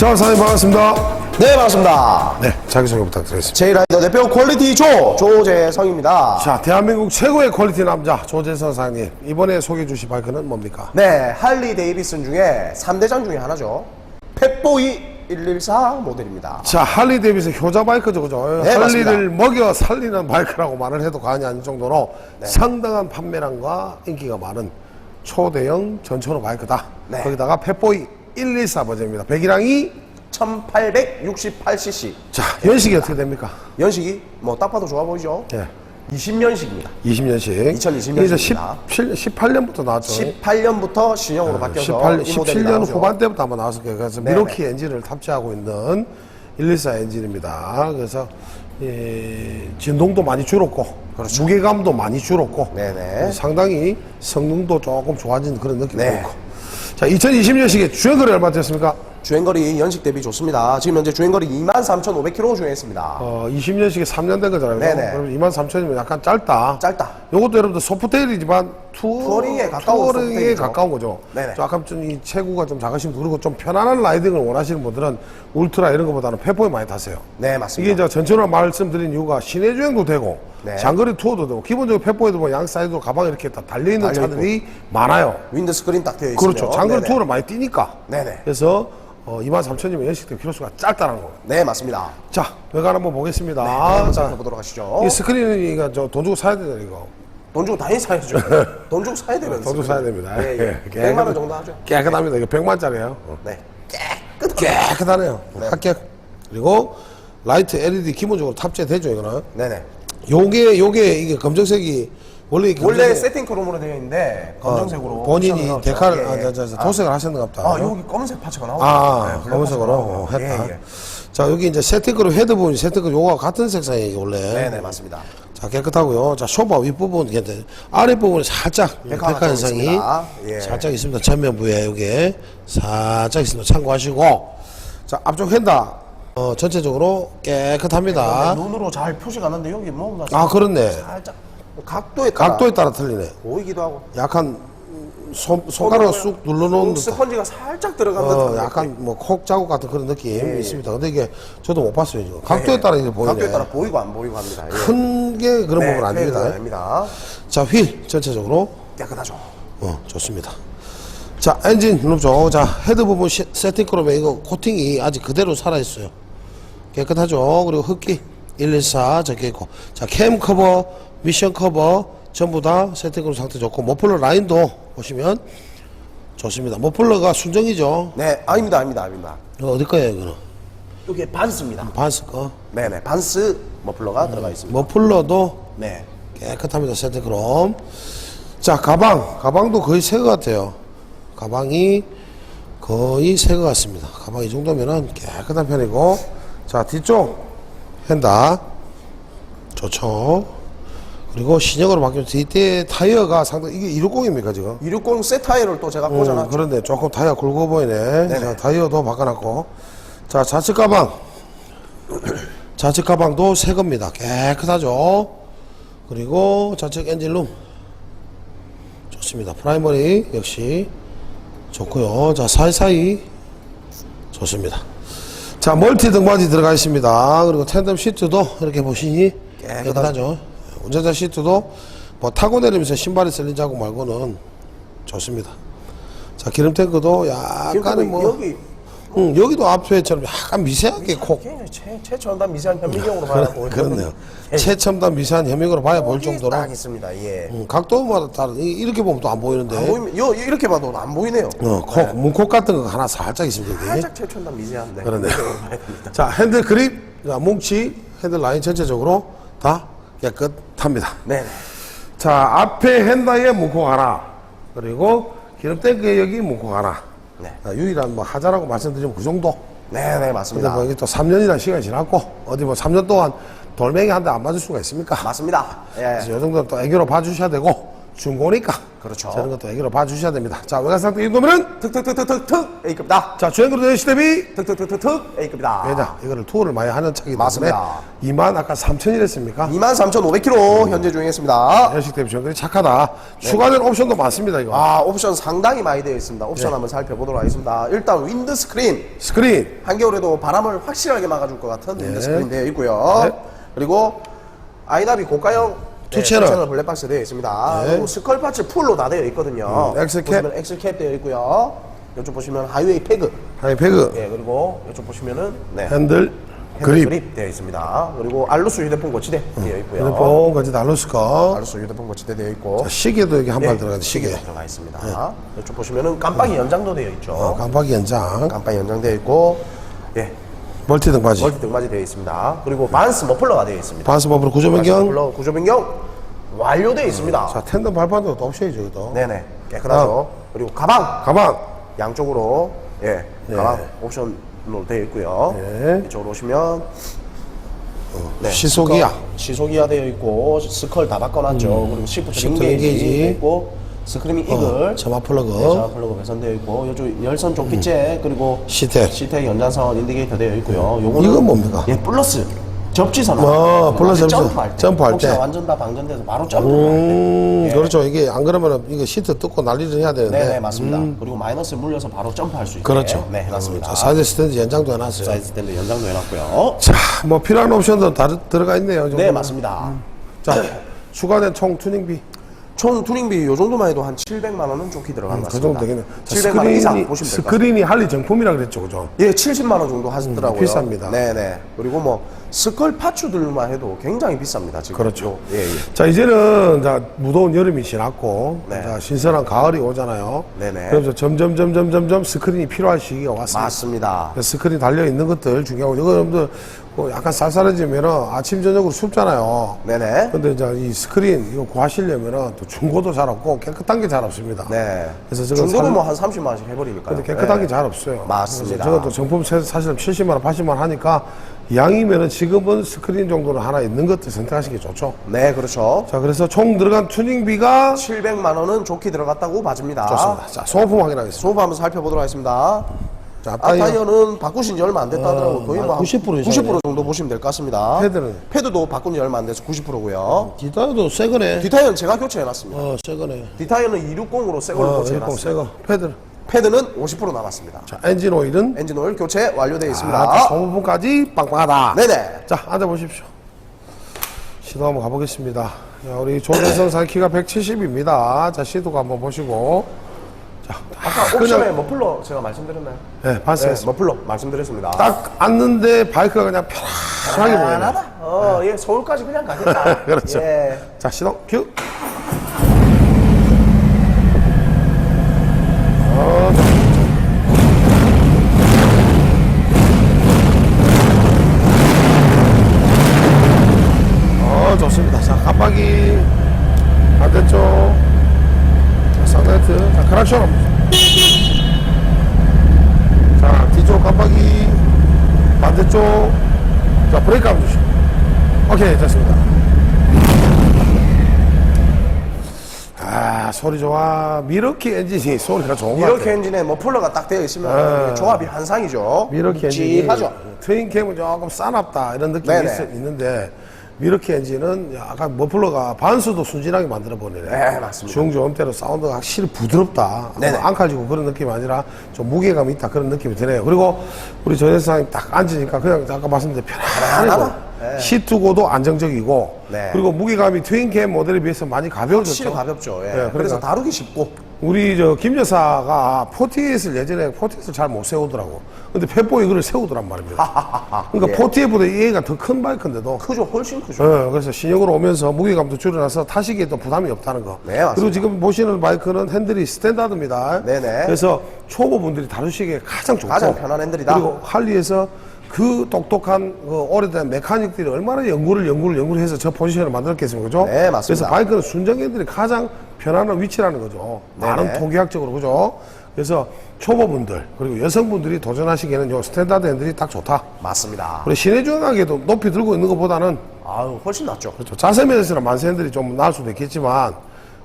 자, 사장님 반갑습니다. 네, 반갑습니다. 네, 자기소개 부탁드리겠습니다. 제이라이더 대표 퀄리티 조, 조재성입니다. 자, 대한민국 최고의 퀄리티 남자 조재선 사장님. 이번에 소개해 주실 바이크는 뭡니까? 네, 할리 데이비슨 중에 3대장 중에 하나죠. 펫보이 114 모델입니다. 자, 할리 데이비스 효자 바이크죠, 그죠? 네, 할리를 먹여 살리는 바이크라고 말을 해도 과언이 아닐 정도로 네. 상당한 판매량과 인기가 많은 초대형 전천후 바이크다. 네. 거기다가 펫보이 114 버전입니다. 배기량이 1868cc. 자, 연식이 어떻게 됩니까? 연식이 뭐 딱 봐도 좋아 보이죠? 예. 20년식입니다. 20년씩. 2020 이제 년식입니다. 17, 18년부터 나왔죠. 18년부터 신형으로 바뀌어서 18, 이 모델이 17년 나오죠. 후반 때부터 한번 나왔을 거예요. 그래서 네네. 미로키 엔진을 탑재하고 있는 114 엔진입니다. 그래서 이 진동도 많이 줄었고 그렇죠. 무게감도 많이 줄었고 네네. 상당히 성능도 조금 좋아진 그런 느낌도 네. 있고 자 2020년식에 주행거리 얼마 됐습니까? 주행거리 연식 대비 좋습니다. 지금 현재 주행거리 23,500km 주행했습니다. 어, 20년식에 3년 된 거잖아요. 네네. 그럼 2만 3천이면 약간 짧다. 짧다. 요것도 여러분들 소프트웨어이지만 투어, 투어링에 가까운 투어링에. 가까운 거죠. 네네. 좀 약간 좀이 체구가 좀 작으신 분, 그리고 좀 편안한 라이딩을 원하시는 분들은 울트라 이런 것보다는 페포에 많이 타세요. 네, 이게 맞습니다. 이제 전체로 말씀드린 이유가 시내 주행도 되고 네. 장거리 투어도 되고 기본적으로 페포에도 뭐양 사이드로 가방에 이렇게 다 달려 있는. 차들이 많아요. 윈드 스크린 딱 되어 있으면 그렇죠. 장거리 네네. 투어를 많이 뛰니까. 네네. 그래서 어, 2만 3천이면 연식대 키로수가 짧다는 거예요. 네, 맞습니다. 자, 외관 한번 보겠습니다. 한번 자, 살펴보도록 하시죠. 이 스크린이가 저돈 주고 사야 되잖아요, 이거. 돈 주고 당연히 사야죠. 돈 주고 사야 되는 돈 주고 사야 됩니다. 예, 예. 예, 100만 원 정도 하죠. 깨끗합니다. 이거 100만짜리예요. 네. 깨끗하네요. 합격. 그리고 라이트 LED 기본적으로 탑재되죠, 이거는. 네네. 요게 요게 이게 검정색이 원래 이 원래 세팅 크롬으로 되어 있는데 검정색으로 어, 본인이. 데칼 예, 아, 예. 저, 저, 저, 도색을 하셨는가 보다. 아, 여기 검은색 파츠가 나오죠. 아, 네, 검은색으로 어, 나오고. 했다. 예, 예. 자, 여기 이제 세팅그룹 헤드 부분이 세팅그룹 요거와 같은 색상이에요, 원래. 네네, 맞습니다. 자, 깨끗하고요. 자, 쇼바 윗부분, 이게 아랫부분에 살짝 백화 백화 현상이. 예. 살짝 있습니다. 전면부에 여기 살짝 있습니다. 참고하시고. 자, 앞쪽 핸다, 어, 전체적으로 깨끗합니다. 눈으로 잘 표시가 안 나는데 여기 뭔가 아, 그렇네. 살짝 각도에 따라 각도에 따라 틀리네. 보이기도 하고 약간 손, 손가락을 쑥 눌러놓은. 스펀지가 살짝 들어간 어, 듯한 약간 뭐콕 자국 같은 그런 느낌이 있습니다. 근데 이게 저도 못 봤어요, 지금. 각도에 따라 이제 보이네. 예. 각도에 따라 보이고 안 보이고 합니다. 예. 큰게 그런 네, 부분 아닙니다. 아닙니다. 자, 휠 전체적으로 깨끗하죠. 어, 좋습니다. 자, 엔진 룸죠. 자, 헤드 부분 시- 세팅 크롬에 이거 코팅이 아직 그대로 살아 있어요. 깨끗하죠. 그리고 흡기 114 적혀 있고. 자, 캠 커버, 미션 커버 전부 다 세팅 크롬 상태 좋고, 머플러 라인도 보시면 좋습니다. 머플러가 순정이죠. 네, 아닙니다, 아닙니다, 아닙니다. 이거 어디 거예요, 이거는? 이게 반스입니다. 반스 거. 네네, 반스 머플러가 들어가 있습니다. 머플러도 네. 깨끗합니다. 세트 그럼. 자, 가방. 가방도 거의 새 것 같아요. 가방이 거의 새 것 같습니다. 가방 이 정도면은 깨끗한 편이고. 자, 뒤쪽 핸다. 좋죠. 그리고 신형으로 바뀌면 뒤에 타이어가 상당히, 이게 260입니까, 지금? 260 새 타이어를 또 제가 음, 꽂아놨죠. 그런데 조금 타이어 굵어 보이네. 자, 타이어도 바꿔놨고. 자, 좌측 가방. 좌측 가방도 새 겁니다. 깨끗하죠. 그리고 좌측 엔진룸. 좋습니다. 프라이머리 역시 좋고요. 자, 사이사이 좋습니다. 자, 멀티 등받이 들어가 있습니다. 그리고 텐덤 시트도 이렇게 보시니 깨끗하죠. 운전자 시트도 뭐 타고 내리면서 신발이 쓸린 자국 말고는 좋습니다. 자, 기름 탱크도 약간의 뭐, 여기 응, 여기도 앞에처럼 약간 미세하게 콕. 최, 최첨단 미세한 현미경으로 봐야 그렇네요. 예. 최첨단 미세한 혐익으로 봐야 여기 정도로. 딱 있습니다. 예. 음, 각도마다 다른, 이- 이렇게 보면 또 안 보이는데. 안 보이면 요 이렇게 봐도 안 보이네요. 어, 콕, 문콕 같은 거 하나 살짝 있습니다. 살짝 최첨단 미세한데. 그러네요. 됩니다. 자, 핸들 그립, 자, 뭉치, 핸들 라인 전체적으로 다 깨끗 합니다. 네. 자, 앞에 핸다에 문콕 하나, 그리고 기름 탱크에 여기 문콕 하나. 네. 자, 유일한 뭐 하자라고 말씀드리면 그 정도. 네, 네, 근데 맞습니다. 뭐 이게 또 3년이라는 시간이 지났고, 어디 뭐 3년 동안 돌멩이 한 대 안 맞을 수가 있습니까? 맞습니다. 예. 그래서 이 정도는 또 애교로 봐주셔야 되고, 중고니까 그렇죠. 저런 것도 애기로 봐주셔야 됩니다. 자 외관 상태 이 정도면은 득득득득득득 A급이다. 자 주행거리 대시 대비 득득득득득 A급이다. 왜냐 이거를 투어를 많이 하는 차기 때문에 맞습니다. 2만 아까 3천이랬습니까? 23,500km 현재 주행했습니다. 연식 대비 주행거리 착하다. 추가된 옵션도 많습니다 이거. 아 옵션 상당히 많이 되어 있습니다. 옵션 한번 살펴보도록 하겠습니다. 일단 윈드 스크린 스크린 한겨울에도 바람을 확실하게 막아줄 것 같은 윈드 스크린 되어 있고요. 네. 그리고 아이나비 고가형 투 채널. 채널 블랙박스 되어 있습니다. 네. 그리고 스컬 파츠 풀로 다 되어 있거든요. 음, 엑셀 캡. 보시면 엑셀 캡 되어 있고요. 이쪽 보시면 하이웨이 패그. 하이 패그 예, 그리고 이쪽 보시면은 네. 핸들 핸들 그립 그립 되어 있습니다. 그리고 알루스 휴대폰 거치대 되어 있고요. 거치 달로스가 알루스 휴대폰 거치대 되어 있고. 시계도 여기 한발 예, 들어가는 시계. 들어가 있습니다. 이쪽 보시면은 깜빡이 연장도 되어 있죠. 어, 깜빡이 연장 깜빡이 연장되어 있고, 예, 멀티 등받이 멀티 등받이 되어 있습니다. 그리고 반스 머플러가 되어 있습니다. 반스 버블 구조 변경 머플러 구조 변경 완료되어 있습니다. 자 텐덤 발판도 또 옵션이죠 이것도 네네, 깨끗하죠. 그리고 가방 가방 양쪽으로 예, 네. 가방 옵션으로 되어 있고요. 네. 이쪽으로 오시면 네, 시속이야. 시속이야 되어 있고 스컬 다 바꿔놨죠. 그리고 시프트 인게이지. 되어 있고 스크리밍 이글 점화 플러그 네, 자플러그 배선되어 있고 요쪽 열선 조끼째 그리고 시텍. 시텍 연장선 인디게이터 되어 있고요. 요거는 이건 뭡니까? 예, 플러스 접지선. 아, 플러스 접지선. 점프할 때. 점프할 혹시나 때. 완전 다 방전돼서 바로 점프할 때. 음 예. 그렇죠 이게 안 그러면 이거 시트 뜯고 난리를 해야 되는데 네, 네, 맞습니다. 그리고 마이너스 물려서 바로 점프할 수 있게. 그렇죠 네, 해놨습니다. 자, 사이드 스탠드 연장도 해놨어요 사이즈 스탠드 연장도 해놨고요. 자 뭐 필요한 옵션도 다 들어가 있네요 이 네, 정도면. 맞습니다. 자 추가된 총 튜닝비 총 투링비 요 정도만 해도 한 700만 원은 좋게 들어간 것 그 정도 같습니다. 되겠네 자, 700만 원 이상 스크린이 보시면 될것 같습니다. 스크린이 할리 정품이라 그랬죠 그죠 예, 70만 원 정도 하시더라고요. 음, 비쌉니다. 네네. 그리고 뭐 스컬 파츠들만 해도 굉장히 비쌉니다. 지금. 그렇죠. 요, 예, 예. 자 이제는 자 무더운 여름이 지났고 네. 자, 신선한 가을이 오잖아요. 네네. 그래서 점점 점점 점점 스크린이 필요할 시기가 왔습니다. 맞습니다. 그래서 스크린 달려 있는 것들 중요하고 이거 여러분들 뭐 약간 쌀쌀해지면은 아침 저녁으로 춥잖아요. 네네. 근데 이제 이 스크린 이거 구하시려면은 또 중고도 잘 없고 깨끗한 게 잘 없습니다. 네. 그래서 저거 중고도 살- 뭐 한 30만 원씩 해버리니까요. 근데 깨끗한 네. 게 잘 없어요. 맞습니다. 저것도 정품 세- 사실 70만 원, 80만 원 하니까 양이면은 지금은 스크린 정도는 하나 있는 것들 선택하시는 게 좋죠. 네, 그렇죠. 자 그래서 총 들어간 튜닝비가 700만 원은 좋게 들어갔다고 봐집니다. 좋습니다. 자 소모품 확인하겠습니다. 소부 한번 살펴보도록 하겠습니다. 자 앞타이어 앞타이어는 바꾸신 지 얼마 안 됐다더라고요. 어, 거의 뭐 90% 90% 정도 보시면 될 것 같습니다. 패드는? 패드도 바꾼 지 얼마 안 돼서 90%고요. 뒷타이어도 새 거네. 뒷타이어는 제가 교체해놨습니다. 어, 새 거네. 뒷타이어는 260으로 새 걸로 어, 이거 교체해놨습니다. 새 거. 패드. 패드는 50% 남았습니다. 자 엔진 오일은 엔진 오일 교체 완료되어 있습니다. 아, 소모품까지 빵빵하다. 네네. 자 앉아 보십시오. 시도 한번 가보겠습니다. 자, 우리 조대성 사 키가 170입니다. 자 시도가 한번 보시고. 자, 아까 옵션에 머플러 제가 말씀드렸나요? 네, 네, 봤어요. 머플러 말씀드렸습니다. 딱 앉는데 바이크가 그냥 편안하게 보이네. 편안하다. 어, 예, 서울까지 그냥 가겠다. 그렇죠. 예. 자 시동 큐. 좋습니다. 자 깜빡이 반대쪽 자, 사이트 자 크락션. 자 뒤쪽 깜빡이 반대쪽 자 브레이크 한번 주시고 오케이 됐습니다. 아 소리 좋아 미러키 엔진이 소리가 좋은 것 미러키 같아요 엔진에 머플러가 딱 되어 있으면 아. 조합이 한상이죠. 미러키 엔진이 묵직하죠. 트윈캠은 조금 싸납다 이런 느낌이 네네. 있, 있는데 미러키 엔진은 약간 머플러가 반수도 순진하게 만들어 버리네 네, 맞습니다. 중저음대로 사운드가 확실히 부드럽다 네네. 앙칼지고 그런 느낌이 아니라 좀 무게감이 있다 그런 느낌이 드네요 그리고 우리 조회사님 딱 앉으니까 그냥 아까 말씀드린 편안하고. 네. 시트고도 안정적이고 네. 그리고 무게감이 트윈캠 모델에 비해서 많이 가벼워졌죠 확실히 가볍죠. 예. 네, 그러니까 그래서 다루기 쉽고. 우리 저 김 여사가 포티에스를 예전에 포티에스를 잘 못 세우더라고. 근데 펫보이 그걸 세우더란 말입니다. 그러니까 예. 포티에보다 이 애가 더 큰 바이크인데도. 크죠. 훨씬 크죠. 어, 그래서 신형으로 오면서 무게감도 줄여놔서 타시기에 또 부담이 없다는 거. 네, 맞습니다. 그리고 지금 보시는 바이크는 핸들이 스탠다드입니다. 네네. 그래서 초보분들이 다루시기에 가장 좋고. 가장 편한 핸들이다. 그리고 할리에서 그 똑똑한 그 오래된 메카닉들이 얼마나 연구를 연구를 연구를 해서 저 포지션을 만들었겠습니까, 그죠? 네, 맞습니다. 그래서 바이크는 순정 핸들이 가장 편안한 위치라는 거죠. 네네. 많은 통계학적으로 그죠? 그래서 초보분들 그리고 여성분들이 도전하시기에는 요 스탠다드 핸들이 딱 좋다. 맞습니다. 우리 시내 주행하기에도 높이 들고 있는 것보다는 아유, 훨씬 낫죠. 그렇죠. 자세 면에서는 만세 핸들이 좀 나을 수도 있겠지만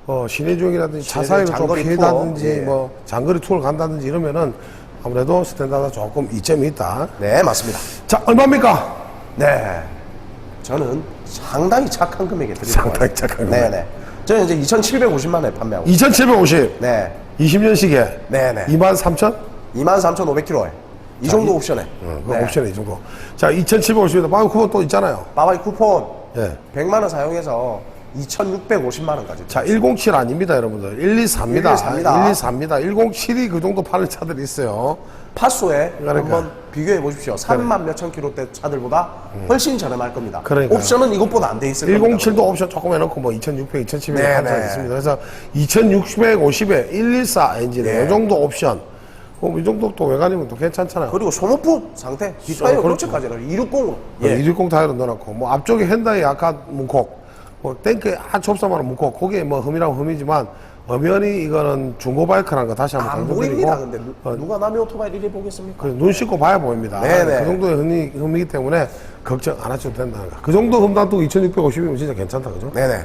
어, 시내 주행이라든지 차 시내 사이로 좀 피해다든지 투어, 예. 뭐 장거리 투어를 간다든지 이러면은 아무래도 스탠다드가 조금 이점이 있다. 네, 맞습니다. 자, 얼마입니까? 네. 저는 상당히 착한 금액에 드립니다. 상당히 착한 금액. 네네. 저는 이제 2,750만 원에 판매하고. 2,750. 네. 20년식에 네 네. 23,000? 23,500km에. 이 정도 옵션에. 어, 네. 옵션이 이 정도. 자, 2,750입니다. 마음 쿠폰 또 있잖아요. 바바이 쿠폰 예. 100만 원 사용해서 2,650만 원까지. 자, 107 아닙니다, 여러분들. 124입니다. 124입니다. 124입니다. 107이 그 정도 파는 차들이 있어요. 파소에 그러니까. 한번 비교해 보십시오. 3만 몇천 킬로대 차들보다 훨씬 저렴할 겁니다. 그러니까요. 옵션은 이것보다 안 돼 있을 겁니다. 107도 옵션 조금 해놓고 뭐 2600, 2700 네, 한차 네. 있습니다. 그래서 2650에 114 엔진에 네. 이 정도 옵션. 그럼 이 정도 또 외관이면 또 괜찮잖아요. 그리고 소모품 상태 뒷타이어. 교체까지는 260으로. 예. 예. 260 타이어로 넣어놓고 뭐 앞쪽에 핸다이 아까 문콕 뭐 탱크에 한 좁사만한 문콕 거기에 뭐 흠이라고 흠이지만 엄연히 이거는 중고 바이크라는 거 다시 한번 안 강조드리고 보입니다. 근데 누- 어, 누가 남의 오토바이를 이래 보겠습니까? 그눈 씻고 봐야 보입니다. 네네. 그 정도의 흠이, 흠이기 때문에 걱정 안 하셔도 된다는 거. 그 정도 흠 놔두고 2650이면 진짜 괜찮다, 그죠? 네네.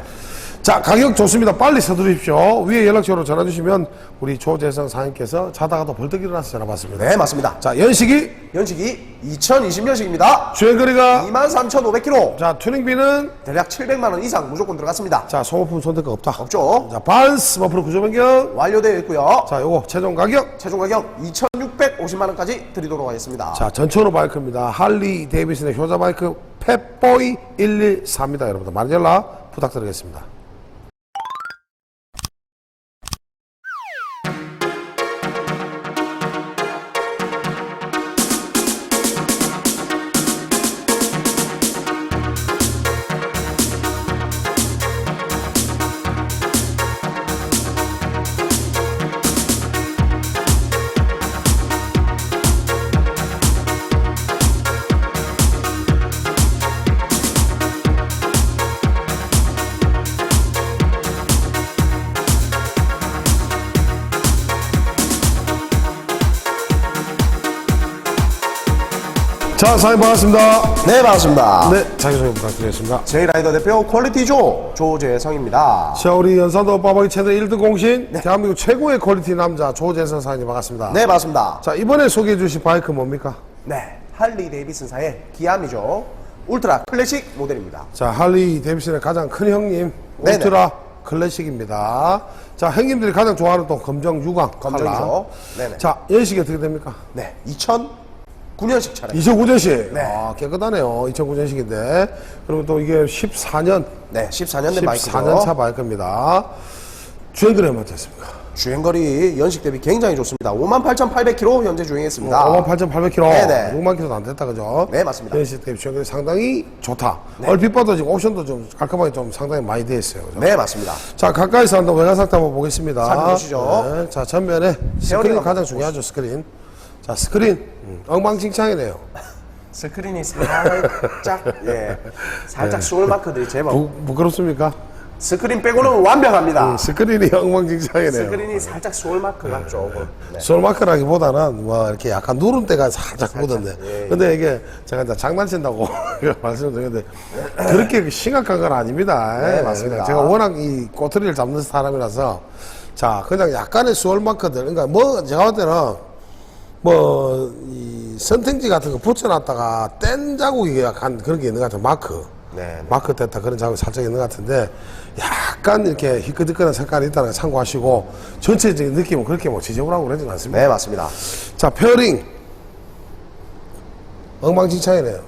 자, 가격 좋습니다. 빨리 서두르십시오. 위에 연락처로 전화 주시면 우리 조재성 사장님께서 자다가도 벌떡 일어나서 전화 받습니다. 네, 맞습니다. 자, 연식이 연식이 2020년식입니다. 주행거리가 23,500km. 자, 튜닝비는 대략 700만 원 이상 무조건 들어갔습니다. 자, 소모품 손대가 없다. 없죠? 자, 반스 머프로 구조 변경. 완료되어 있고요. 자, 요거 최종 가격. 최종 가격 2,650만 원까지 드리도록 하겠습니다. 자, 전천후 바이크입니다. 할리 데이비슨의 효자 바이크 펫보이 114입니다, 여러분들. 많은 연락 부탁드리겠습니다. 자, 사장님 반갑습니다. 네, 반갑습니다. 네, 자기소개 부탁드리겠습니다. 제이라이더 대표 퀄리티조 조재성입니다. 자, 우리 연산도 빠바이 채널 1등 공신, 대한민국 최고의 퀄리티 남자 조재선 사장님 반갑습니다. 네, 반갑습니다. 자, 이번에 소개해 주신 바이크 뭡니까? 네, 할리 데이비슨사의 기암이죠. 울트라 클래식 모델입니다. 자, 할리 데이비슨의 가장 큰 형님, 네네. 울트라 클래식입니다. 자, 형님들이 가장 좋아하는 또 검정 유광. 검정이죠. 컬러. 네네. 자, 연식이 어떻게 됩니까? 네, 2009년식 차량. 2009년식. 네. 아, 깨끗하네요. 2009년식인데. 그리고 또 이게 14년, 네, 14년 된 바이크죠. 14년 차 바이크입니다. 주행거리 얼마 됐습니까? 주행거리 연식 대비 굉장히 좋습니다. 58,800km 현재 주행했습니다. 58,800km. 네네. 6만 km도 안 됐다, 그죠? 네, 맞습니다. 연식 대비 주행거리 상당히 좋다. 얼핏 봐도 지금 옵션도 좀 깔끔하게 좀 상당히 많이 돼 있어요. 그죠? 네, 맞습니다. 자, 가까이서 한번 외관 상태 한번 보겠습니다. 살펴보시죠. 네, 자, 전면에 스크린 가장 중요하죠, 스크린. 자, 스크린. 음, 엉망진창이네요. 스크린이 살짝, 예, 살짝 수월 마크들이 제법. 부, 부끄럽습니까? 스크린 빼고는 완벽합니다. 스크린이 엉망진창이네요. 스크린이 살짝 수월 마크가 조금. 네. 솔마크라기보다는 뭐 이렇게 약간 누름때가 살짝 묻었네. 예, 예. 근데 이게 제가 이제 장난친다고 말씀드렸는데 그렇게 심각한 건 아닙니다. 네, 예, 맞습니다. 그냥 제가 워낙 이 꼬투리를 잡는 사람이라서 자 그냥 약간의 수월마크들 그러니까 뭐 제가 볼 때는 뭐 이 선택지 같은 거 붙여놨다가 뗀 자국이 약간 그런 게 있는 것 같아요. 마크. 네, 네. 마크 됐다 그런 자국이 살짝 있는 것 같은데 약간 이렇게 희끗희끗한 색깔이 있다는 거 참고하시고 전체적인 느낌은 그렇게 뭐 지저분하고 그러진 않습니다. 네, 맞습니다. 자, 페어링. 엉망진창이네요.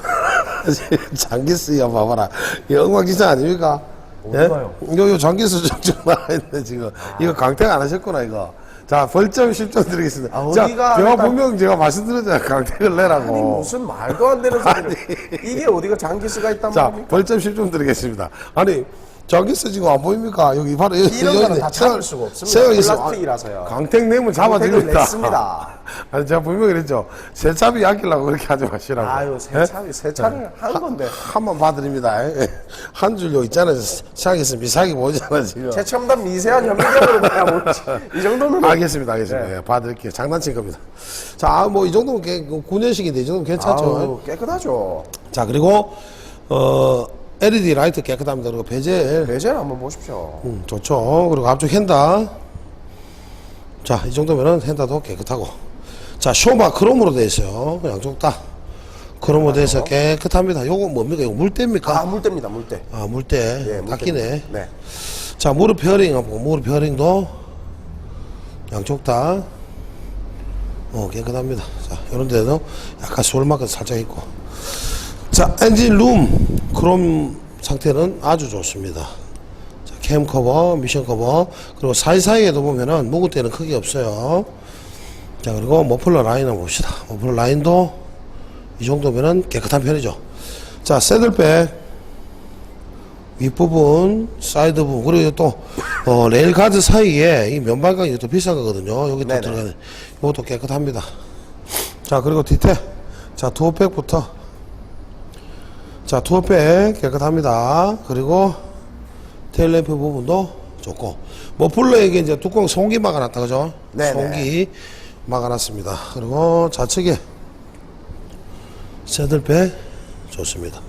장기스, 야, 봐봐라. 이 엉망진창 아닙니까? 어디가요? 예? 이거, 요 장기스 좀좀 나와 있네, 지금. 이거 강택 안 하셨구나, 이거. 자, 벌점 10점 드리겠습니다. 아, 자, 어디가 제가 일단- 분명 제가 말씀드렸잖아요. 강택을 내라고. 아니, 무슨 말도 안 되는 소리를. 이게 어디가 장기스가 있단 자, 말입니까? 벌점 10점 드리겠습니다. 아니, 장기스 지금 안 보입니까? 여기 바로 여기 이런 여기 거는. 다 잡을 세워- 수가 없습니다. 세워 있어. 플라스틱이라서요. 강택 내면 잡아주겠다. 냈습니다. 아니, 제가 분명히 그랬죠. 세차비 아끼려고 그렇게 하지 마시라고. 아유, 예? 세차를, 세차를 한 건데. 한 번 봐드립니다. 예. 한 줄요 있잖아요. 시작이 있으면 미사기 보이잖아, 지금. 제 첨단 미세한 현미경으로 그냥 뭐지. 이 정도는. 알겠습니다, 알겠습니다. 네. 예, 봐드릴게요. 장난친 겁니다. 자, 뭐, 이 정도면 개, 9년씩인데, 이 정도면 괜찮죠. 아우, 깨끗하죠. 자, 그리고, 어, LED 라이트 깨끗합니다. 그리고 베젤 베젤 한번 보십시오. 음, 좋죠. 그리고 앞쪽 핸다. 자, 이 정도면은 핸다도 깨끗하고. 자, 쇼마 크롬으로 되어 있어요. 양쪽 다. 크롬으로 되어 있어 깨끗합니다. 요거 뭡니까? 이거 물때입니까? 아 물대입니다 물대. 아, 물때. 예, 닦이네. 네. 자, 무릎 베어링 하고 무릎 베어링도 양쪽 다 어, 깨끗합니다. 자, 이런 데도 약간 솔마크 살짝 있고. 자, 엔진 룸 크롬 상태는 아주 좋습니다. 자, 캠 커버, 미션 커버, 그리고 사이사이에도 보면은 묵을 때는 크게 없어요. 자, 그리고 머플러 라인을 봅시다. 머플러 라인도 이 정도면은 깨끗한 편이죠. 자, 새들백 윗부분, 사이드 부분, 그리고 또, 어, 레일 가드 사이에 이 면발광이 또 비싼 거거든요. 여기 또. 들어가는. 이것도 깨끗합니다. 자, 그리고 뒤태. 자, 투어백부터. 자, 투어백 깨끗합니다. 그리고 테일램프 부분도 좋고. 머플러에게 이제 뚜껑 송기 막아놨다, 그죠? 네네. 송기 막아놨습니다. 그리고 좌측에 새들백 좋습니다.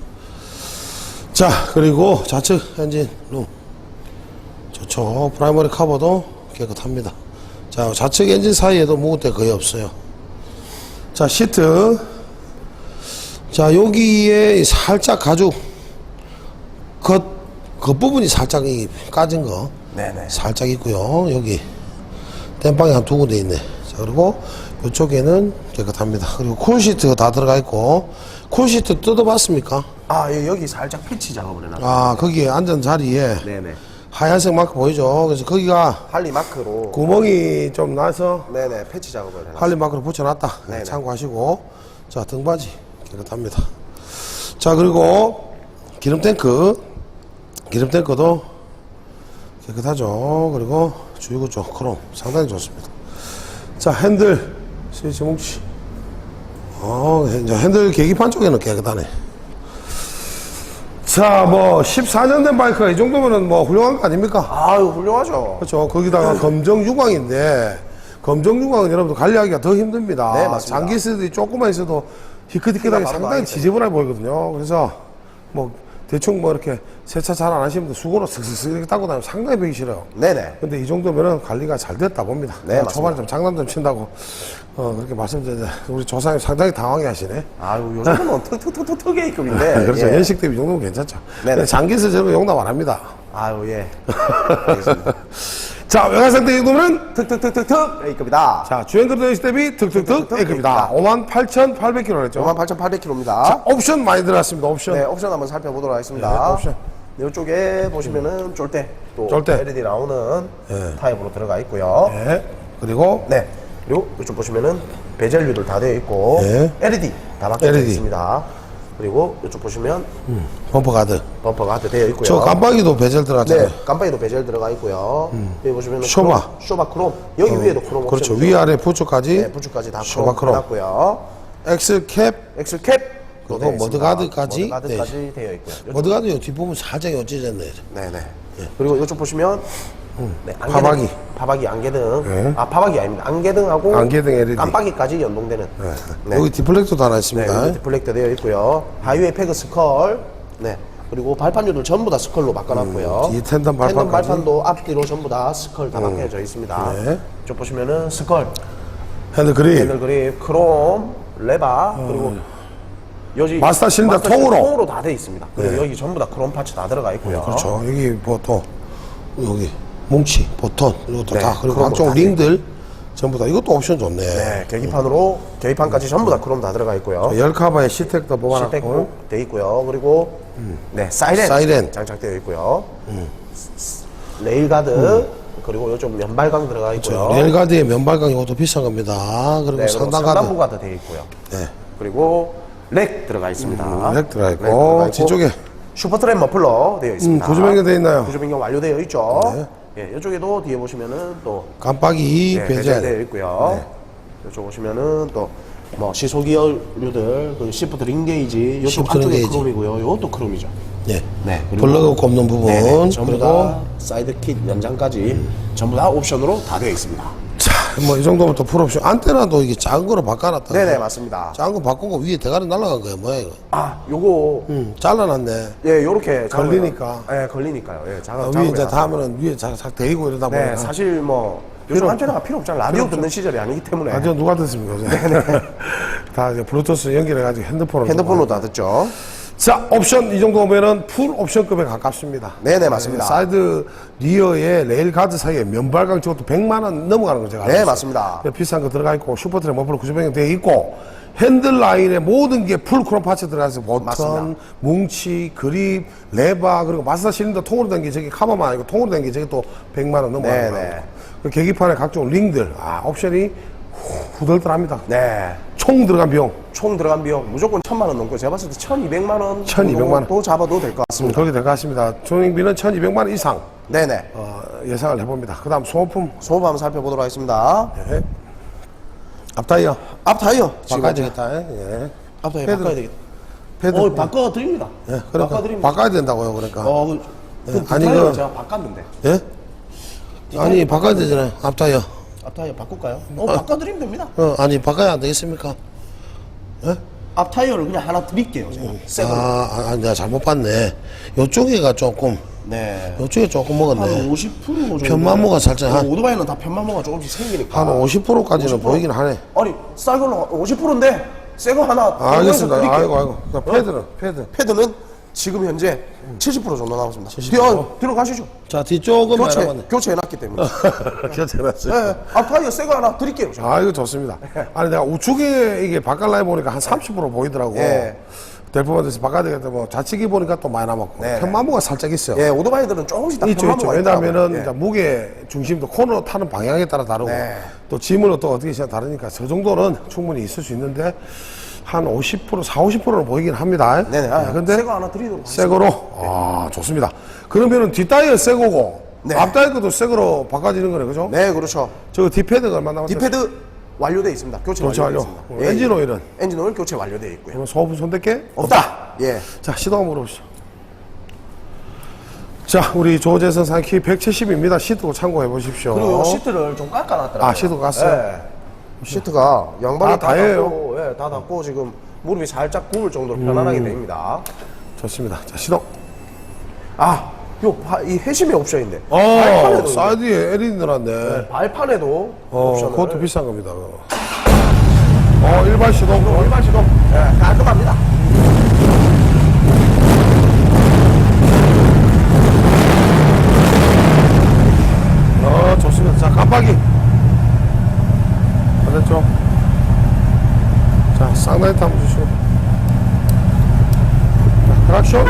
자 그리고 좌측 엔진 룸 좋죠 프라이머리 커버도 깨끗합니다 자 좌측 엔진 사이에도 묵을 때 거의 없어요 자 시트 자 여기에 살짝 가죽 겉 겉부분이 살짝 이 까진 거 네네. 살짝 있고요 여기 땜빵이 한 두 군데 있네 자 그리고 이쪽에는 깨끗합니다 그리고 쿨시트 다 들어가 있고 쿨시트 뜯어봤습니까? 아 예, 여기 살짝 패치 작업을 해놨. 아 거기에 앉은 자리에 네네. 하얀색 마크 보이죠? 그래서 거기가 할리 마크로. 구멍이 좀 나서 네네 패치 작업을 해놨. 할리 마크를 붙여놨다 네네. 참고하시고 자 등받이 깨끗합니다. 자 그리고 기름 탱크. 기름 탱크도 깨끗하죠. 그리고 주유구 쪽 크롬. 상당히 좋습니다. 자 핸들. 스위치 뭉치 어 이제 핸들 계기판 쪽에는 깨끗하네. 자 뭐 14년 된 바이크가 이 정도면은 뭐 훌륭한 거 아닙니까? 아유 훌륭하죠. 그렇죠. 거기다가 검정 유광인데 검정 유광은 여러분들 관리하기가 더 힘듭니다. 네, 맞습니다. 장기 쓰들이 조금만 있어도 희끗희끗하게 상당히 지저분해 보이거든요. 그래서 뭐 대충 뭐 이렇게 세차 잘 안 하시면 수고로 슥슥슥 이렇게 닦고 다니면 상당히 보기 싫어요. 네네. 근데 이 정도면은 관리가 잘 됐다 봅니다. 네. 초반에 좀 장난 좀 친다고 어, 그렇게 말씀드렸는데 우리 조사님 상당히 당황해 하시네. 아유 요즘은 턱턱턱턱 턱에이급인데. 그래서 예. 연식 대비 이 정도면 괜찮죠. 네네. 저런 거 용납 안 합니다. 아유 예. 알겠습니다. 자, 외관 상태 이 정도면 턱턱턱턱턱 A급이다. 자, 주행 거리 연식 대비 득득득 A급이다. 58,800km 했죠. 58,800km입니다. 옵션 많이 들어갔습니다. 옵션. 네, 옵션 한번 살펴보도록 하겠습니다. 네, 옵션. 네, 이쪽에 보시면은 쫄대 또 쫄대. LED 나오는 네. 타입으로 들어가 있고요. 네. 그리고 네. 그리고 이쪽 보시면은 베젤류들 다 되어 있고 네. LED 다 박혀져 LED. 있습니다. 그리고 이쪽 보시면 범퍼 가드. 범퍼가 다 되어 있고요. 저 깜빡이도 베젤 들어갔잖아요. 네, 깜빡이도 베젤 들어가 있고요. 여기 보시면 쇼바. 크롬, 쇼바 크롬. 여기 위에도 크롬 그렇죠. 위아래 부츠까지. 네, 부츠까지 다 쇼바 크롬 크롬. 해놨고요. 엑셀 캡. 엑셀 캡. 그리고 머드가드까지. 머드가드까지 되어 있고요. 머드 가드 요 뒷부분 살짝 여찢었네. 네네. 그리고 이쪽 보시면 네, 안개등, 음. 파박이. 파박이 안개등. 네. 아 파박이 아닙니다. 안개등하고 안개등 LED. 깜빡이까지 연동되는. 네. 여기 디플렉터도 하나 네, 있습니다. 여기 디플렉터 되어 있고요. 하이웨이 패그 스컬. 네. 그리고 발판유들 전부 다 스컬로 바꿔놨고요. 음, 뒤에 텐덤. 음. 발판도 앞뒤로 전부 다 스컬 다 바뀌어져 있습니다. 네. 이쪽 보시면은 스컬, 핸드 그립. 핸들 그립, 크롬, 레바, 그리고 여기 음. 마스터 실린더 통으로. 네. 통으로 다 돼 있습니다. 그리고 여기 전부 다 크롬 파츠 다 들어가 있고요. 그렇죠. 여기 뭐 또 여기 뭉치, 보톤 이것도 네, 다 그리고 그런 한쪽 거다 링들 전부 다 이것도 옵션 좋네. 네, 계기판으로 계기판까지 전부 다 크롬 다 들어가 있고요. 열 카바에 시텍도 뽑아놨고 시텍도 돼 있고요. 그리고 네 사이렌, 사이렌. 장착되어 있고요. 레일 가드 그리고 요쪽 면발광 들어가 있고요. 레일가드의 면발광 이것도 비싼 겁니다. 그리고 네, 그리고 상단 상단부 가드. 가드 되어 있고요. 네. 그리고 렉 들어가 있습니다. 음, 렉 들어가 있고, 뒤쪽에 슈퍼트램 머플러 되어 음, 있습니다. 구조 변경되어 있나요? 구조 변경 완료되어 있죠. 네. 예, 이쪽에도 뒤에 보시면은 또 깜빡이 네, 배제. 배제되어 있고요. 이쪽 보시면은 또 뭐 시소기열류들 그 시프트 링게이지 이쪽 시프트 링게이지. 크롬이고요. 이것도 크롬이죠. 네. 네. 그리고 블러그 꼽는 부분. 네네, 전부 그리고 다 사이드 킷 연장까지 전부 다 옵션으로 다 되어 있습니다. 자, 뭐이 정도면 또 풀옵션 안테나도 이게 작은 거로 바꿔놨다 네네 맞습니다. 작은 거 바꾸고 위에 대가리 날아간 거야 뭐야 이거 아 요거 음, 잘라놨네 예 요렇게 걸리니까. 예 걸리니까요. 예 작은 아, 위에 작은 이제. 닿으면 위에 싹 대이고 이러다 보니까 네 사실 뭐 요즘 안테나가 필요 없잖아. 라디오 듣는 시절이 아니기 때문에 라디오 누가 듣습니까 요새? 다 이제 블루투스 연결해가지고 핸드폰으로 핸드폰으로 다 듣죠. 자 옵션 이 정도 오면은 풀 옵션급에 가깝습니다 네네, 맞습니다. 사이드 리어에 레일 가드 사이에 면발광 저것도 100만 원 넘어가는 거 제가 알고 네. 맞습니다. 비싼 거 들어가 있고 슈퍼트랙 머플러 90병 되어 있고 핸들 라인에 모든 게 풀 크롬 파츠 들어가서 버튼, 맞습니다. 뭉치, 그립, 레바 그리고 마스터 실린더 통으로 된 게 저기 카바만 아니고 통으로 된 게 저기 또 100만 원 넘어가는 네네. 거예요. 그 계기판에 각종 링들 아 옵션이 후- 후덜덜합니다. 네. 총 들어간 비용 총 들어간 비용 무조건 천만 원 넘고 제가 봤을 때 천이백만 원 1200만 원. 또 잡아도 될것 음, 같습니다. 그렇게 될 것 같습니다. 조행비는 1200만 원 이상 네네. 어, 예상을 해봅니다. 그 다음 소모품 소음 한번 살펴보도록 하겠습니다. 네. 앞타이어 앞 타이어 지금 바꿔야 되겠다. 예. 앞 타이어 패드. 바꿔야 되겠다. 패드 어 바꿔 드립니다. 예, 그러니까 바꿔드립니다. 바꿔야 된다고요. 그러니까 어, 그, 그, 네, 그 아니, 타이어 그- 제가 바꿨는데. 예? 아니 바꿔야 되잖아요. 앞타이어. 앞 타이어 바꿀까요? 어, 바꿔드리면 됩니다. 어, 아니 바꿔야 안 되겠습니까? 앞 타이어를 그냥 하나 드릴게요. 제가. 새 아, 거. 아, 아, 내가 잘못 봤네. 요쪽에가 조금, 네. 요쪽에 조금 한 먹었네. 50% 정도. 편만모가 살짝 한- 어, 오토바이는 다 편만모가 조금씩 생기니까. 한 50%까지는 50%? 보이긴 하네. 아니, 싼 걸로 50%인데 새 거 하나 아, 알겠습니다. 드릴게요. 아이고, 아이고. 그 패드는, 패드. 패드는 지금 현재 70% 정도 남았습니다. 70%? 들어, 들어가시죠. 자, 뒤쪽은 교체. 교체해놨기 때문에. 교체해놨어요. 네, 앞 타이어 새거 하나 드릴게요. 제가. 아, 이거 좋습니다. 아니, 내가 우측에 이게 바깥 라인 보니까 한 30% 보이더라고. 예. 델포반에서 바꿔야 되겠다. 뭐, 좌측이 보니까 또 많이 남았고. 네. 편마모가 살짝 있어요. 예, 오토바이들은 조금씩 다 있죠, 있죠. 있더라고요. 이제 무게 중심도 코너 타는 방향에 따라 다르고 네. 또 짐을 또 어떻게 시냐 다르니까 저 정도는 충분히 있을 수 있는데 한 50% 4, 50%는 보이긴 합니다. 네네. 아, 근데 새거 하나 드리도록 새 거로 아 좋습니다. 그러면은 뒷타이어 새 거고 네. 앞타이어 것도 새 거로 바꿔지는 거네, 그죠? 네, 그렇죠. 저 뒷패드가 얼마 남았어요? 디패드 완료돼 있습니다. 교체, 완료. 있습니다. 어, 엔진 오일은? 엔진 오일 교체 완료돼 있고요. 그러면 소분 손댈게 없다. 예. 자 시도 한번 물어보시죠. 자 우리 조재선 상키 170입니다. 시트도 참고해 보십시오. 그리고 요 시트를 좀 깎아놨더라고요. 아, 시트 깠어요? 예. 시트가 양발이 아, 다 다예요? 닿고, 예, 다 닿고 지금 무릎이 살짝 굽을 정도로 편안하게 음. 됩니다. 좋습니다. 자 시동. 아, 요, 바- 이 해심의 옵션인데. 어, 발판에도, 사이드에 LED 늘었네. 발판에도 어, 옵션을. 그것도 비싼 겁니다. 그거. 어, 일반 시동. 얼마 시동? 예, 깔끔합니다. 어, 좋습니다. 자, 깜빡이. 반대쪽. 주시고. 자, 크락션.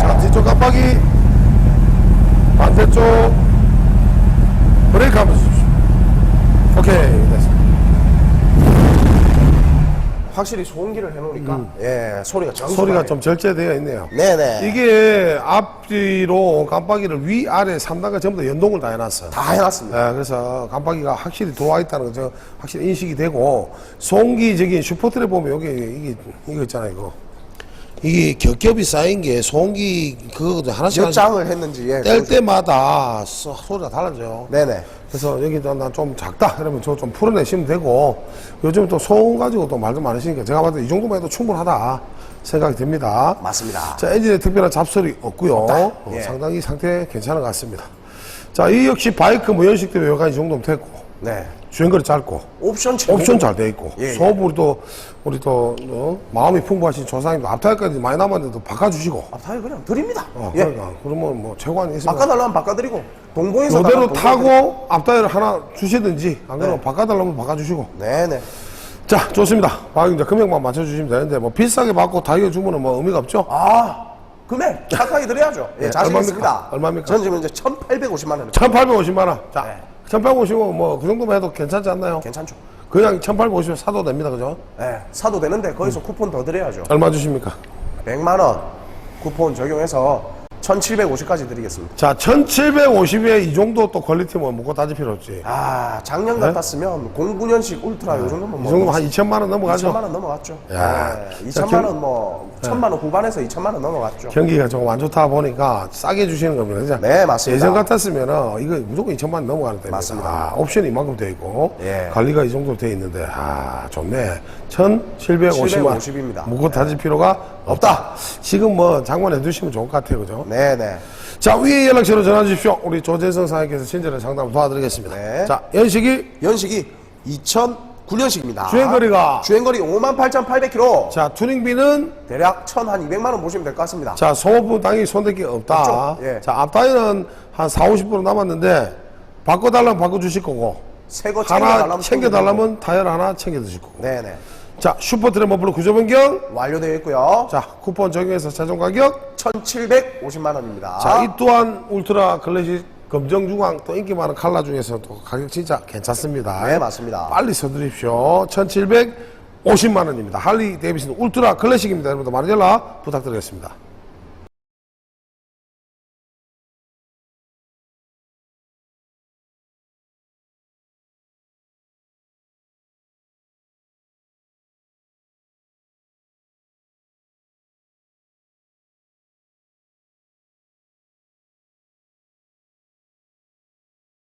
자, 뒤쪽 깜빡이. 반대쪽. 브레이크 한번 주십시오. 오케이, 확실히 소음기를 해놓으니까, 예, 소리가 정 음. 소리가 좀 절제되어 있네요. 네네. 이게 앞뒤로 깜빡이를 위 아래 3단계 전부 다 연동을 다 해놨어요. 다 해놨습니다. 네, 그래서 깜빡이가 확실히 들어와 있다는 거죠. 확실히 인식이 되고, 송기적인 슈퍼트랙 보면 여기, 이게, 이거 있잖아요, 이거. 이게 겹겹이 쌓인 게 송기 그거 하나씩 몇 장을 했는지, 예. 뗄 때마다 소- 소리가 달라져요. 네네. 그래서 여기도 난좀 작다 그러면 저 좀 풀어내시면 되고 요즘 또 소음 가지고 또 말도 많으시니까 제가 봤을 때 이 정도만 해도 충분하다 생각이 듭니다. 맞습니다. 자 엔진에 특별한 잡소리 없고요. 어, 예. 상당히 상태 괜찮은 것 같습니다. 자 이 역시 바이크 무연식 때문에 여기까지 이 정도면 됐고 네. 주행거리 짧고 옵션 최고. 옵션 잘 돼 있고 예, 예. 소음 우리 또 우리 또 어, 마음이 풍부하신 조상님도 앞타까지 많이 남았는데도 바꿔주시고 아, 다 그냥 드립니다. 어, 예. 그러니까 그러면 뭐 최고한 있습니다. 바꿔달라면 바꿔드리고, 동봉에서. 그대로 타고 앞타이어를 하나 주시든지 안 그러면 네. 바꿔달라면 바꿔주시고 네네. 자 좋습니다 가격 이제 금액만 맞춰주시면 되는데 뭐 비싸게 받고 타이어 주문은 뭐 의미가 없죠 아, 금액 착하게 드려야죠. 예, 네, 자신 얼마입니까? 있습니다. 얼마입니까? 저는 지금 이제 1,850만 원. 1850만 원 자 네. 1850원 뭐그 정도만 해도 괜찮지 않나요? 괜찮죠? 그냥 1850원 사도 됩니다 그죠? 예, 사도 되는데 거기서 쿠폰 더 드려야죠. 얼마 주십니까? 100만 원 쿠폰 적용해서 1750까지 드리겠습니다. 자, 1750에 이 정도 또 퀄리티 뭐 묻고 따질 필요 없지. 아, 작년 같았으면 09년식 울트라 요 정도면 이 뭐 정도면 한 2천만 원 넘어가죠. 2천만 원 넘어갔죠. 야. 네, 자, 2천만 경- 원 뭐, 1천만 원 후반에서 2천만 원 넘어갔죠. 경기가 조금 안 좋다 보니까 싸게 주시는 겁니다. 그죠? 네, 맞습니다. 예전 같았으면은 이거 무조건 2천만 원 넘어가는 때입니다. 맞습니다. 아, 옵션이 이만큼 돼 있고 예. 관리가 이 정도 돼 있는데 아 좋네. 1,750만 750 입니다. 묵고 따질 필요가 없다. 지금 뭐 장관해 두시면 좋을 것 같아요, 그죠? 네네. 자 위에 연락처로 전화 주십시오. 우리 조재성 사장님께서 친절한 상담 도와드리겠습니다. 네. 자 연식이 연식이 2009년식입니다. 주행거리가? 주행거리 58,800km. 자 투닝비는 대략 1,한 200만 원 보시면 될 것 같습니다. 자 소모품 당연히 손댈 없다. 없죠. 예. 자 앞타이는 한 4, 50% 남았는데 바꿔달라면 바꿔 주실 거고 새거 하나 챙겨달라면 챙겨달라면 타이어 하나 챙겨 드실 거고. 네네. 자 슈퍼 트레머블로 구조 변경. 완료되어 있고요. 자 쿠폰 적용해서 최종 가격. 1,750만 원입니다. 자 이 또한 울트라 클래식 검정 중앙 또 인기 많은 칼라 중에서 또 가격 진짜 괜찮습니다. 네, 맞습니다. 빨리 서두십시오. 1,750만 원입니다. 할리 데이비슨 울트라 클래식입니다. 여러분들 많은 연락 부탁드리겠습니다.